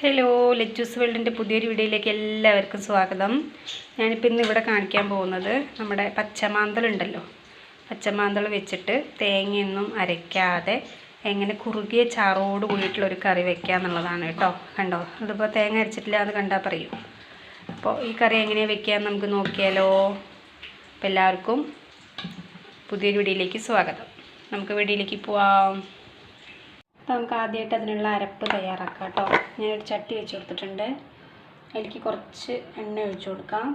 Hello lettuce വേൾഡിന്റെ പുതിയൊരു വീഡിയോയിലേക്ക് എല്ലാവർക്കും സ്വാഗതം. ഞാനിപ്പോൾ ഇന്ന് ഇവിടെ കാണിക്കാൻ പോകുന്നത് നമ്മുടെ പച്ചമാന്തളുണ്ടല്ലോ പച്ചമാന്തൾ വെച്ചിട്ട് തേങ്ങയൊന്നും അരയ്ക്കാതെ എങ്ങനെ കുറുകിയ ചാറോട് കൂടിയിട്ടുള്ള ഒരു കറി വെക്കുക എന്നുള്ളതാണ് കേട്ടോ. കണ്ടോ? അതിപ്പോൾ തേങ്ങ അരച്ചിട്ടില്ല എന്ന് കണ്ടാൽ പറയൂ. അപ്പോൾ ഈ കറി എങ്ങനെയാണ് വെക്കുക നമുക്ക് നോക്കിയാലോ? അപ്പോൾ എല്ലാവർക്കും പുതിയൊരു വീഡിയോയിലേക്ക് സ്വാഗതം. നമുക്ക് വീഡിയോയിലേക്ക് പോവാം. നമുക്ക് ആദ്യമായിട്ട് അതിനുള്ള അരപ്പ് തയ്യാറാക്കാം കേട്ടോ. ഒരു ചട്ടി വെച്ച് കൊടുത്തിട്ടുണ്ട്. അതിലേക്ക് കുറച്ച് എണ്ണ ഒഴിച്ചു കൊടുക്കാം.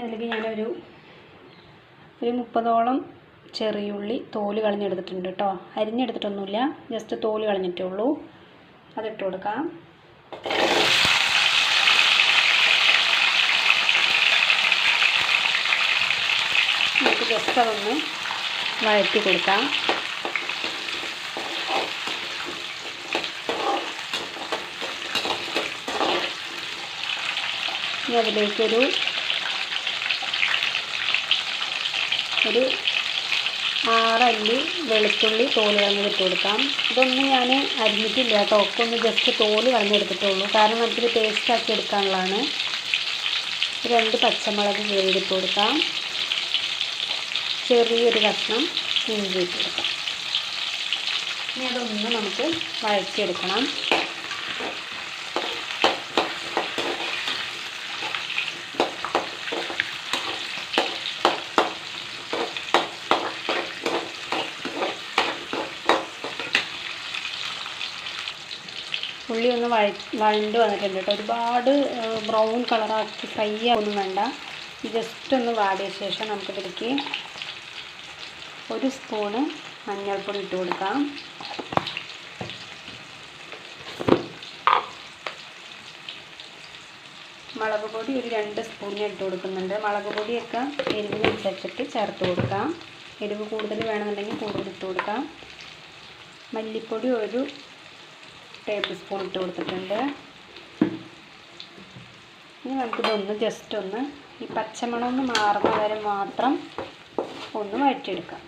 അതിലേക്ക് ഞാനൊരു ഒരു മുപ്പതോളം ചെറിയുള്ളി തോൽ കളഞ്ഞെടുത്തിട്ടുണ്ട് കേട്ടോ. അരിഞ്ഞെടുത്തിട്ടൊന്നുമില്ല. ജസ്റ്റ് തോൽ കളഞ്ഞിട്ടേ ഉള്ളൂ. അതിട്ട് കൊടുക്കാം. നമുക്ക് ജസ്റ്റ് അതൊന്ന് വഴറ്റി കൊടുക്കാം. ഇനി അതിലേക്കൊരു ഒരു ആറല്ലി വെളുത്തുള്ളി തോൽ കളഞ്ഞിട്ട് കൊടുക്കാം. ഇതൊന്നും ഞാൻ അരിഞ്ഞിട്ടില്ല കേട്ടോ. ഒക്കെ ഒന്ന് ജസ്റ്റ് തോൽ കളഞ്ഞെടുത്തിട്ടുള്ളൂ കാരണം നമുക്കിത് പേസ്റ്റ് ആക്കി എടുക്കാനുള്ളതാണ്. രണ്ട് പച്ചമുളക് കീറിയിട്ട് കൊടുക്കാം. ചെറിയൊരു കഷ്ണം ഇഞ്ചി ഇട്ട് കൊടുക്കാം ഇനി അതൊന്ന് നമുക്ക് വഴറ്റിയെടുക്കണം. ഉള്ളി ഒന്ന് വഴ വഴണ്ട് വന്നിട്ടുണ്ട് കേട്ടോ. ഒരുപാട് ബ്രൗൺ കളറാക്കി ഫ്രൈ ആവുന്നു വേണ്ട. ജസ്റ്റ് ഒന്ന് വാടിയ ശേഷം നമുക്കിതിലേക്ക് ഒരു സ്പൂണ് മഞ്ഞൾപ്പൊടി ഇട്ട് കൊടുക്കാം. മുളക് പൊടി ഒരു രണ്ട് സ്പൂണിന് ഇട്ട് കൊടുക്കുന്നുണ്ട്. മുളക് പൊടിയൊക്കെ എരിവിനനുസരിച്ചിട്ട് ചേർത്ത് കൊടുക്കാം. എരിവ് കൂടുതൽ വേണമെന്നുണ്ടെങ്കിൽ കൂടുതൽ ഇട്ട് കൊടുക്കാം. മല്ലിപ്പൊടി ഒരു ടേബിൾ സ്പൂൺ ഇട്ട് കൊടുത്തിട്ടുണ്ട്. ഇനി നമുക്കിതൊന്ന് ജസ്റ്റ് ഒന്ന് ഈ പച്ചമണം ഒന്ന് മാറുന്ന വരെ മാത്രം ഒന്ന് വഴറ്റിയെടുക്കാം.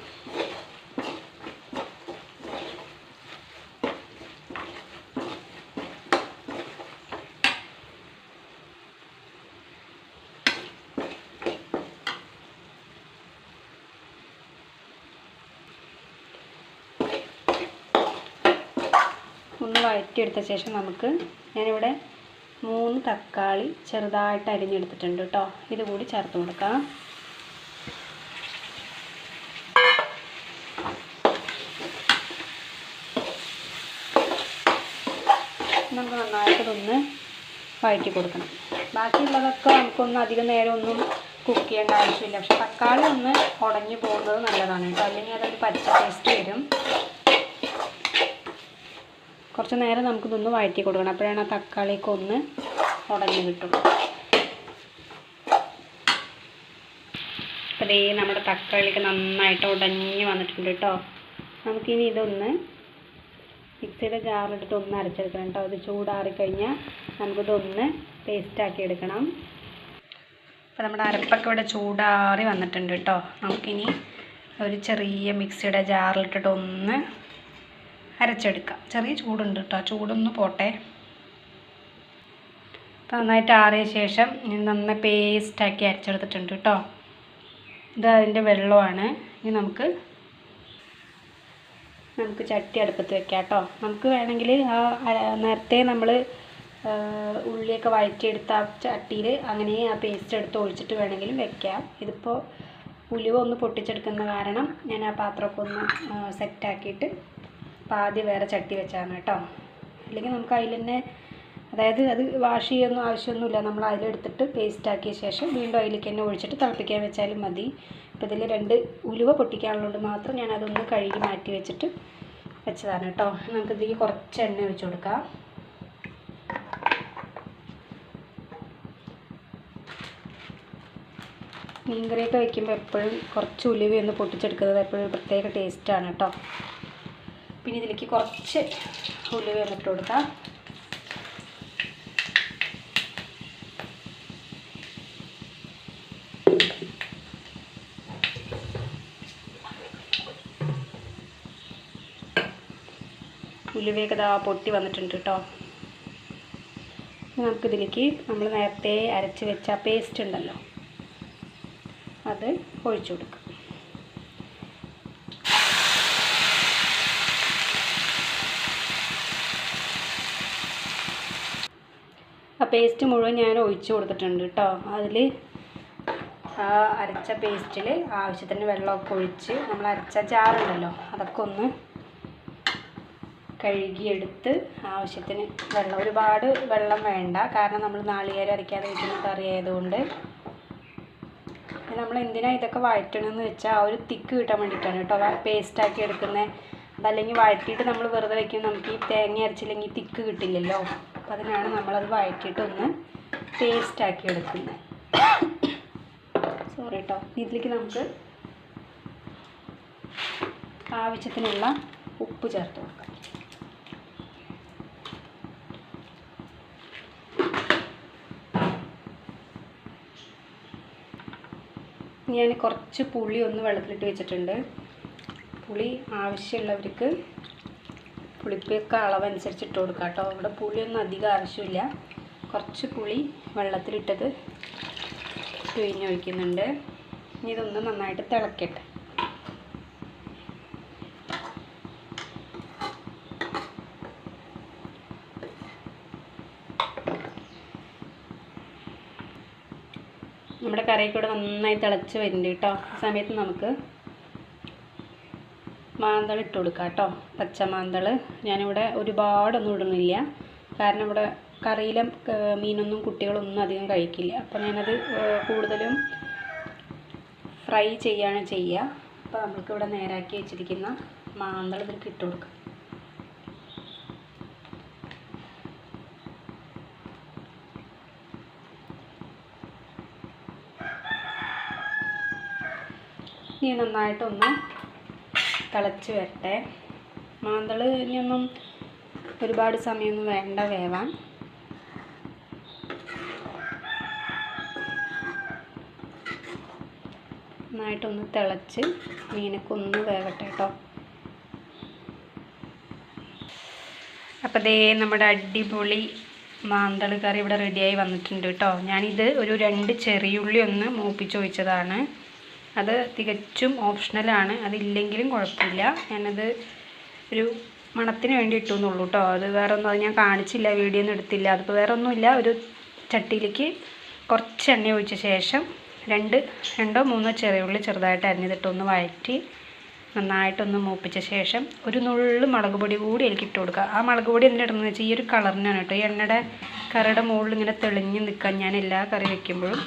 ഒന്ന് വഴറ്റിയെടുത്ത ശേഷം നമുക്ക് ഞാനിവിടെ മൂന്ന് തക്കാളി ചെറുതായിട്ട് അരിഞ്ഞെടുത്തിട്ടുണ്ട് കേട്ടോ. ഇതുകൂടി ചേർത്ത് കൊടുക്കാം. നമുക്ക് നന്നായിട്ട് ഇതൊന്ന് വഴറ്റി കൊടുക്കണം. ബാക്കിയുള്ളതൊക്കെ നമുക്കൊന്നും അധികം നേരം ഒന്നും കുക്ക് ചെയ്യേണ്ട ആവശ്യമില്ല. പക്ഷെ തക്കാളി ഒന്ന് ഉടഞ്ഞു പോകുന്നത് നല്ലതാണ് കേട്ടോ. അല്ലെങ്കിൽ അതൊരു പച്ച ടേസ്റ്റ് വരും. കുറച്ച് നേരം നമുക്കിതൊന്ന് വഴറ്റി കൊടുക്കണം. അപ്പോഴാണ് ആ തക്കാളിയൊക്കെ ഒന്ന് ഉടഞ്ഞു കിട്ടുള്ളൂ. അപ്പോൾ ദേ നമ്മുടെ തക്കാളിയൊക്കെ നന്നായിട്ട് ഉടഞ്ഞു വന്നിട്ടുണ്ട് കേട്ടോ. നമുക്കിനി ഇതൊന്ന് മിക്സിയുടെ ജാറിലെടുത്ത് ഒന്ന് അരച്ചെടുക്കണം കേട്ടോ. അത് ചൂടാറിക്കഴിഞ്ഞാൽ നമുക്കിതൊന്ന് പേസ്റ്റാക്കി എടുക്കണം. അപ്പോൾ നമ്മുടെ അരപ്പൊക്കെ ഇവിടെ ചൂടാറി വന്നിട്ടുണ്ട് കേട്ടോ. നമുക്കിനി ഒരു ചെറിയ മിക്സിയുടെ ജാറിലിട്ടിട്ട് ഒന്ന് അരച്ചെടുക്കാം. ചെറിയ ചൂടുണ്ട് കേട്ടോ. ചൂടൊന്ന് പോട്ടെ. നന്നായിട്ട് ആറിയ ശേഷം നന്നായി പേസ്റ്റാക്കി അരച്ചെടുത്തിട്ടുണ്ട് കേട്ടോ. ഇത് അതിന്റെ വെള്ളമാണ്. ഇനി നമുക്ക് നമുക്ക് ചട്ടി അടുപ്പത്ത് വെക്കാം കേട്ടോ നമുക്ക് വേണമെങ്കിൽ ആ നേരത്തെ നമ്മൾ ഉള്ളിയൊക്കെ വഴറ്റിയെടുത്ത ആ ചട്ടിയിൽ അങ്ങനെ ആ പേസ്റ്റ് എടുത്ത് ഒഴിച്ചിട്ട് വേണമെങ്കിലും വെക്കാം. ഇതിപ്പോൾ ഉലുവ ഒന്ന് പൊട്ടിച്ചെടുക്കുന്ന കാരണം ഞാൻ ആ പാത്രമൊക്കെ ഒന്ന് സെറ്റാക്കിയിട്ട് അപ്പോൾ ആദ്യം വേറെ ചട്ടി വെച്ചാണ് കേട്ടോ. അല്ലെങ്കിൽ നമുക്ക് അതിൽ തന്നെ അതായത് അത് വാഷ് ചെയ്യൊന്നും ആവശ്യമൊന്നുമില്ല. നമ്മൾ അതിലെടുത്തിട്ട് പേസ്റ്റ് ആക്കിയ ശേഷം വീണ്ടും അതിലേക്ക് തന്നെ ഒഴിച്ചിട്ട് തിളപ്പിക്കാൻ വെച്ചാലും മതി. ഇപ്പോൾ ഇതിൽ രണ്ട് ഉലുവ പൊട്ടിക്കാനുള്ളത് മാത്രം ഞാൻ അതൊന്ന് കഴുകി മാറ്റി വെച്ചിട്ട് വെച്ചതാണ് കേട്ടോ. നമുക്ക് ഇതിലേക്ക് കുറച്ച് എണ്ണ ഒഴിച്ചു കൊടുക്കാം. മീൻകറിയൊക്കെ വയ്ക്കുമ്പോൾ എപ്പോഴും കുറച്ച് ഉലുവ ഒന്ന് പൊട്ടിച്ചെടുക്കുന്നത് എപ്പോഴും പ്രത്യേക ടേസ്റ്റാണ് കേട്ടോ. പിന്നെ ഇതിലേക്ക് കുറച്ച് ഉലുവ ഇട്ട് കൊടുക്കാം. ഉലുവയൊക്കെ പൊട്ടി വന്നിട്ടുണ്ട് കേട്ടോ നമുക്കിതിലേക്ക് നമ്മൾ നേരത്തെ അരച്ച് വെച്ച പേസ്റ്റ് ഉണ്ടല്ലോ. അത് ഒഴിച്ചു കൊടുക്കും. ആ പേസ്റ്റ് മുഴുവൻ ഞാൻ ഒഴിച്ചു കൊടുത്തിട്ടുണ്ട് കേട്ടോ അതിൽ ആ അരച്ച പേസ്റ്റിൽ ആവശ്യത്തിന് വെള്ളമൊക്കെ ഒഴിച്ച് നമ്മൾ അരച്ച ചാറുണ്ടല്ലോ അതൊക്കെ ഒന്ന് കഴുകിയെടുത്ത് ആവശ്യത്തിന് വെള്ളം. ഒരുപാട് വെള്ളം വേണ്ട. കാരണം നമ്മൾ നാളികേരം അരയ്ക്കാതെ വെക്കുന്ന കറി ആയതുകൊണ്ട്. നമ്മൾ എന്തിനാണ് ഇതൊക്കെ വഴറ്റണമെന്ന് വെച്ചാൽ ആ ഒരു തിക്ക് കിട്ടാൻ വേണ്ടിയിട്ടാണ് കേട്ടോ. പേസ്റ്റാക്കി എടുക്കുന്നത് അതല്ലെങ്കിൽ വഴറ്റിയിട്ട് നമ്മൾ വെറുതെ വയ്ക്കുമ്പോൾ നമുക്ക് ഈ തേങ്ങ അരച്ചില്ലെങ്കിൽ തിക്ക് കിട്ടില്ലല്ലോ. അപ്പോൾ അതിനാണ് നമ്മളത് വഴറ്റിയിട്ടൊന്ന് പേസ്റ്റാക്കി എടുക്കുന്നത് സോറി കേട്ടോ ഇതിലേക്ക് നമുക്ക് ആവശ്യത്തിനുള്ള ഉപ്പ് ചേർത്ത് കൊടുക്കാം. ഞാൻ കുറച്ച് പുളി ഒന്ന് വെള്ളത്തിലിട്ട് വെച്ചിട്ടുണ്ട്. പുളി ആവശ്യമുള്ളവർക്ക് പുളിപ്പൊക്കെ അളവനുസരിച്ച് ഇട്ട് കൊടുക്കാം കേട്ടോ. ഇവിടെ പുളിയൊന്നും അധികം ആവശ്യമില്ല. കുറച്ച് പുളി വെള്ളത്തിലിട്ടത് പിഴിഞ്ഞൊഴിക്കുന്നുണ്ട്. ഇനി ഇതൊന്ന് നന്നായിട്ട് തിളക്കട്ടെ നമ്മുടെ കറിയൊക്കെ നന്നായി തിളച്ച് വരുന്നുണ്ട് കേട്ടോ. ആ സമയത്ത് നമുക്ക് മാന്തൾ ഇട്ട് കൊടുക്കാം കേട്ടോ. പച്ചമാന്തൾ. ഞാനിവിടെ ഒരുപാടൊന്നും ഇടുന്നില്ല. കാരണം ഇവിടെ കറിയിലെ മീനൊന്നും കുട്ടികളൊന്നും അധികം കഴിക്കില്ല. അപ്പോൾ ഞാനത് കൂടുതലും ഫ്രൈ ചെയ്യാണ് ചെയ്യുക. അപ്പോൾ നമുക്കിവിടെ നേരാക്കി വെച്ചിരിക്കുന്ന മാന്തൾ ഇതിലേക്ക് ഇട്ട് കൊടുക്കാം. ഇനി നന്നായിട്ടൊന്ന് തിളച്ച് വരട്ടെ. മാന്തൾ ഇനിയൊന്നും ഒരുപാട് സമയമൊന്നും വേണ്ട വേവാൻ. നന്നായിട്ടൊന്ന് തിളച്ച് മീനൊക്കെ ഒന്ന് വേവട്ടെ കേട്ടോ അപ്പോൾ ദേ നമ്മുടെ അടിപൊളി മാന്തൾ കറി ഇവിടെ റെഡിയായി വന്നിട്ടുണ്ട് കേട്ടോ ഞാനിത് ഒരു രണ്ട് ചെറിയുള്ളി ഒന്ന് മൂപ്പിച്ച് ഒഴിച്ചതാണ്. അത് തികച്ചും ഓപ്ഷണലാണ് അതില്ലെങ്കിലും കുഴപ്പമില്ല. ഞാനത് ഒരു മണത്തിന് വേണ്ടി ഇട്ടു എന്നുള്ളൂ കേട്ടോ അത് വേറെ ഒന്നും അത് ഞാൻ കാണിച്ചില്ല വീഡിയോ ഒന്നും എടുത്തില്ല. അതിപ്പോൾ വേറെ ഒന്നുമില്ല ഒരു ചട്ടിയിലേക്ക് കുറച്ച് എണ്ണ ഒഴിച്ച ശേഷം രണ്ട് രണ്ടോ മൂന്നോ ചെറിയുള്ളി ചെറുതായിട്ട് അരിഞ്ഞിട്ട് ഒന്ന് വഴറ്റി നന്നായിട്ടൊന്ന് മൂപ്പിച്ച ശേഷം ഒരു നുള്ളു മുളക് പൊടി കൂടി എനിക്ക് ഇട്ട് കൊടുക്കുക. ആ മുളക് പൊടി എന്തിനാ ഇടുന്നത് വെച്ചാൽ ഈ ഒരു കളറിനാണ് കേട്ടോ ഈ എണ്ണയുടെ കറിയുടെ മുകളിൽ ഇങ്ങനെ തെളിഞ്ഞ് നിൽക്കാൻ ഞാൻ എല്ലാ കറി വെക്കുമ്പോഴും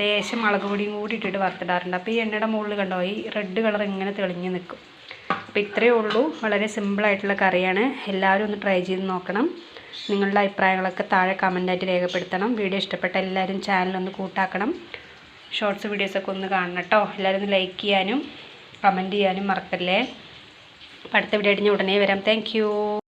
ലേശം മുളക് പൊടിയും കൂടി ഇട്ടിട്ട് വറുത്തിടാറുണ്ട്. അപ്പോൾ ഈ എണ്ണയുടെ മുകളിൽ കണ്ടോ ഈ റെഡ് കളർ ഇങ്ങനെ തെളിഞ്ഞ് നിൽക്കും. അപ്പോൾ ഇത്രയേ ഉള്ളൂ. വളരെ സിമ്പിളായിട്ടുള്ള കറിയാണ്. എല്ലാവരും ഒന്ന് ട്രൈ ചെയ്ത് നോക്കണം. നിങ്ങളുടെ അഭിപ്രായങ്ങളൊക്കെ താഴെ കമന്റായിട്ട് രേഖപ്പെടുത്തണം. വീഡിയോ ഇഷ്ടപ്പെട്ട എല്ലാവരും ചാനലൊന്ന് കൂട്ടാക്കണം. ഷോർട്സ് വീഡിയോസൊക്കെ ഒന്ന് കാണണം കേട്ടോ എല്ലാവരും ഒന്ന് ലൈക്ക് ചെയ്യാനും കമന്റ് ചെയ്യാനും മറക്കല്ലേ. അപ്പോൾ അടുത്ത വീഡിയോ ആയിട്ട് ഞാൻ ഉടനെ വരാം. താങ്ക്